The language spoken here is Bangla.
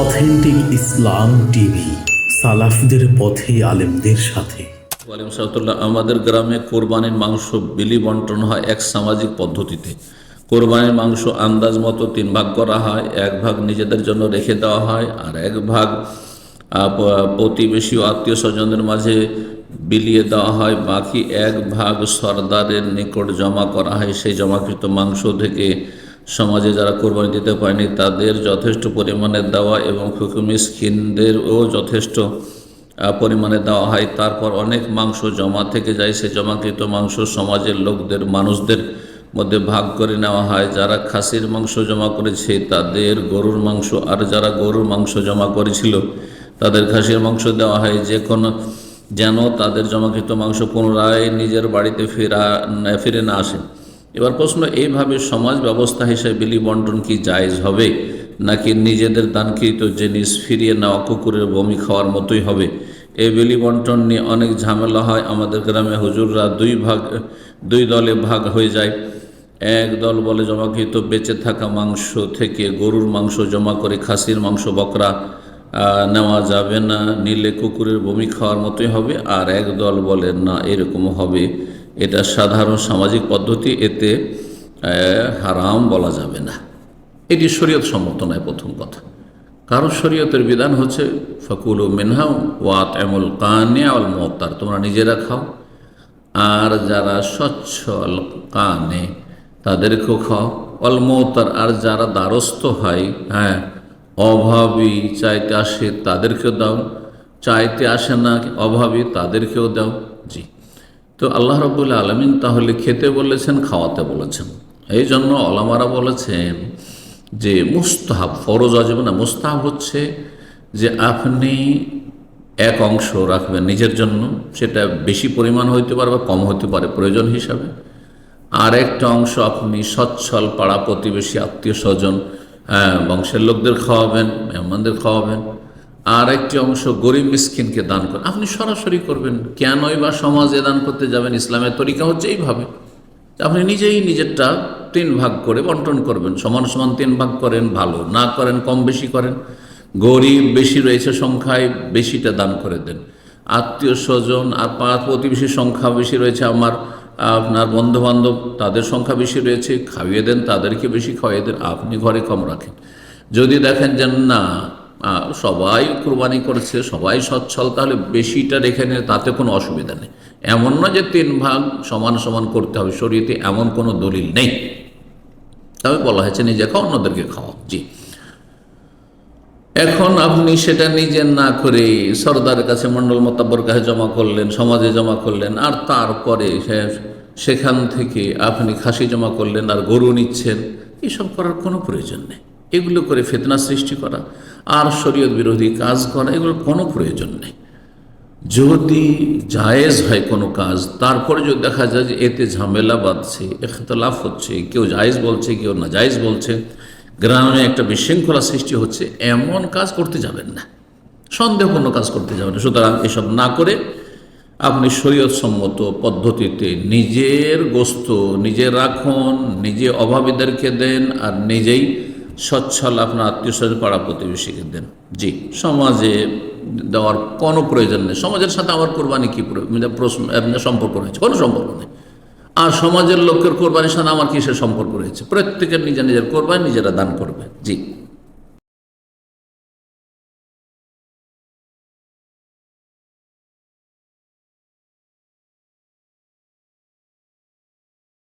অথেন্টিক ইসলাম টিভি, সালাফদের পথে আলেমদের সাথে। আমাদের গ্রামে কোরবানির মাংস বিলি বন্টন হয় এক সামাজিক পদ্ধতিতে। কোরবানির মাংস আন্দাজ মতো তিন ভাগ করা হয়, এক ভাগ নিজেদের জন্য রেখে দেওয়া হয়, আর এক ভাগ প্রতিবেশী ও আত্মীয় স্বজনদের মাঝে বিলিয়ে দেওয়া হয়, বাকি এক ভাগ সর্দারের নিকট জমা করা হয়। সেই জমাকৃত মাংস থেকে সমাজে যারা কোরবানি দিতে পারেনি, তাদের যথেষ্ট পরিমাণে দেওয়া এবং ফুকুমিসকিনদেরও যথেষ্ট পরিমাণে দেওয়া হয়। তারপর অনেক মাংস জমা থেকে যায়, সে জমাকৃত মাংস সমাজের লোকদের, মানুষদের মধ্যে ভাগ করে নেওয়া হয়। যারা খাসির মাংস জমা করেছে, তাদের গরুর মাংস, আর যারা গরুর মাংস জমা করেছিল, তাদের খাসির মাংস দেওয়া হয়। যে কোনো, যেন তাদের জমাকৃত মাংস পুনরায় নিজের বাড়িতে ফেরা, ফিরে না আসে। এবার প্রশ্ন এইভাবে সমাজ ব্যবস্থা হিসেবে বিলি বন্টন কি জায়েজ হবে? নাকি নিজেদের দানকৃত জিনিস ফিরিয়ে নেওয়া কুকুরের বমি খাওয়ার মতোই হবে? এই বিলি বন্টন নিয়ে অনেক ঝামেলা হয় আমাদের গ্রামে। হুজুররা দুই ভাগ, দুই দলে ভাগ হয়ে যায়। এক দল বলে জমাকৃত বেঁচে থাকা মাংস থেকে গরুর মাংস জমা করে খাসির মাংস বকরা নেওয়া যাবে না। নিলে কুকুরের বমি খাওয়ার মতোই হবে। আর এক দল বলে, না এরকম হবে। এটা সাধারণ সামাজিক পদ্ধতি, এতে হারাম বলা যাবে না। এটি শরীয়ত সম্মত নয় প্রথম কথা। কারণ শরীয়তের বিধান হচ্ছে, ফকুল ও মেনহাও ওয়াত এমল কানে আল তোমরা নিজেরা খাও। আর যারা সচ্ছল কানে, তাদেরকেও খাও। অল মতার আর যারা দ্বারস্থ হয় হ্যাঁ অভাবী, চাইতে আসে তাদেরকেও দাও। চাইতে আসে না অভাবী, তাদেরকেও দাও। জি। তো আল্লাহ রবুল্লা আলমিন তাহলে খেতে বলেছেন, খাওয়াতে বলেছেন। এই জন্য অলামারা বলেছেন যে মুস্তাহাব, ফরজ অজীব না, মুস্তাহাব হচ্ছে যে আপনি এক অংশ রাখবেন নিজের জন্য, সেটা বেশি পরিমাণ হইতে পারে বা কম হতে পারে, প্রয়োজন হিসাবে। আর একটা অংশ আপনি সচ্ছল, পাড়া প্রতিবেশী, আত্মীয় স্বজন বংশের লোকদের খাওয়াবেন, মেহমানদের খাওয়াবেন। আর একটি অংশ গরিব মিসকিনকে দান করেন আপনি সরাসরি করবেন। কেনই বা সমাজে দান করতে যাবেন? ইসলামের তরিকা হচ্ছে এইভাবে। আপনি নিজেই নিজেরটা তিন ভাগ করে বন্টন করবেন। সমান সমান তিন ভাগ করেন, ভালো না করেন, কম বেশি করেন। গরিব বেশি রয়েছে সংখ্যায়, বেশিটা দান করে দেন। আত্মীয় স্বজন, আর পাড়া প্রতিবেশীর সংখ্যা বেশি রয়েছে আমার, আপনার বন্ধু বান্ধব তাদের সংখ্যা বেশি রয়েছে, খাইয়ে দেন, তাদেরকে বেশি খাইয়ে দেন, আপনি ঘরে কম রাখেন। যদি দেখেন যে না সবাই কোরবানি করেছে, সবাই সচ্ছল, তাহলে বেশিটা রেখে নেয় তাতে কোনো অসুবিধা নেই। এমন না যে তিন ভাগ সমান সমান করতে হবে, শরীয়তে এমন কোনো দলিল নেই। তবে বলা হয়েছে, নিজে খাও, অন্যদেরকে খাওয়া জি। এখন আপনি সেটা নিজে না করে সর্দারের কাছে মণ্ডল মোতাব্বর কাছে জমা করলেন, সমাজে জমা করলেন, আর তারপরে সেখান থেকে আপনি খাসি জমা করলেন, আর গরু নিচ্ছেন, এসব করার কোনো প্রয়োজন নেই। এগুলো করে ফেতনা সৃষ্টি করা, আর শরীয়ত বিরোধী কাজ করা, এগুলোর কোনো প্রয়োজন নেই। যদি জায়েজ হয় কোনো কাজ, তারপরে যদি দেখা যায় যে এতে ঝামেলা বাঁধছে এখতলাফ হচ্ছে, কেউ জায়েজ বলছে, কেউ না জায়েজ বলছে, গ্রামে একটা বিশৃঙ্খলা সৃষ্টি হচ্ছে, এমন কাজ করতে যাবেন না। সন্দেহপূর্ণ কাজ করতে যাবেন না। সুতরাং এসব না করে আপনি শরীয়ত সম্মত পদ্ধতিতে নিজের গোস্ত নিজে রাখুন, নিজে অভাবীদেরকে দেন, আর নিজেই সচ্ছল আপনার আত্মীয় স্বজন পাড়া প্রতিবেশীকে দেন। জি, সমাজে দেওয়ার কোনো প্রয়োজন নেই। সমাজের সাথে আমার কোরবানি কি মানে প্রশ্ন আপনার সম্পর্ক রয়েছে? কোনো সম্পর্ক নেই। আর সমাজের লোকের কোরবানির সাথে আমার কিসের সম্পর্ক রয়েছে? প্রত্যেকের নিজের নিজের কোরবানি, নিজেরা দান করবে। জি।